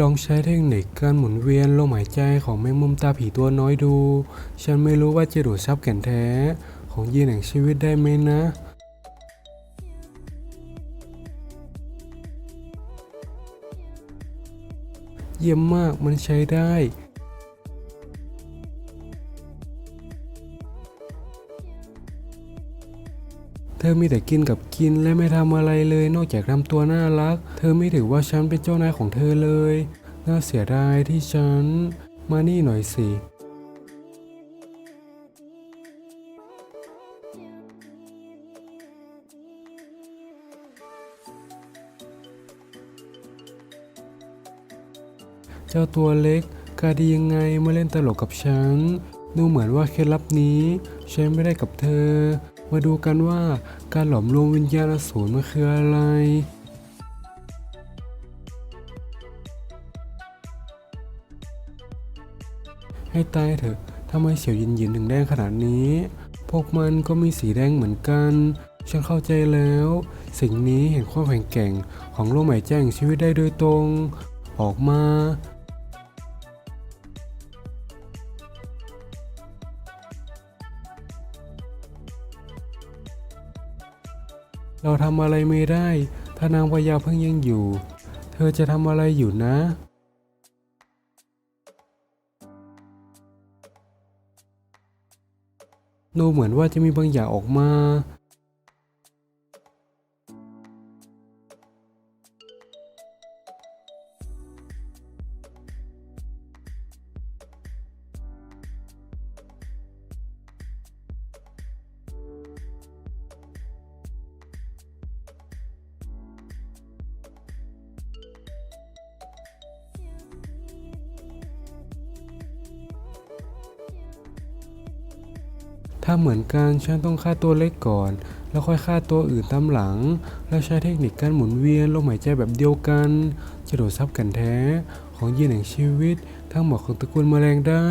ลองใช้เทคนิคการหมุนเวียนลมหายใจของแมงมุมตาผีตัวน้อยดู ฉันไม่รู้ว่าจะดูดซับแก่นแท้ ของยีนแห่งชีวิตได้ไหมนะเยี่ยมมากมันใช้ได้ เธอมีแต่กินกับกินและไม่ทำอะไรเลย นอกจากทำตัวน่ารัก เธอไม่ถือว่าฉันเป็นเจ้านายของเธอเลย น่าเสียดายที่ฉัน มานี่หน่อยสิเจ้าตัวเล็กกาดียังไงมาเล่นตลกกับฉัน ดูเหมือนว่าเคล็ดลับนี้ใช้ไม่ได้กับเธอ มาดูกันว่าการหลอมรวมวิญญาณอสูรมันคืออะไรให้ตายเถอะทำไมเฉียวยินยินถึงแดงขนาดนี้ พวกมันก็มีสีแดงเหมือนกัน ฉันเข้าใจแล้ว สิ่งนี้เห็นความแข็งแกร่งของโลกใหม่แจ้งชีวิตได้โดยตรง ออกมา เราทำอะไรไม่ได้ ถ้านางพญาเพิ่งยังอยู่ เธอจะทำอะไรอยู่นะ ดูเหมือนว่าจะมีบางอย่างออกมา ถ้าเหมือนกันฉันต้องฆ่าตัวเล็กก่อน แล้วค่อยฆ่าตัวอื่นตามหลัง แล้วใช้เทคนิคการหมุนเวียนลมหายใจแบบเดียวกันจะโดดซับกันแท้ ของยีนแห่งชีวิต ทั้งหมดของตระกูลแมลงได้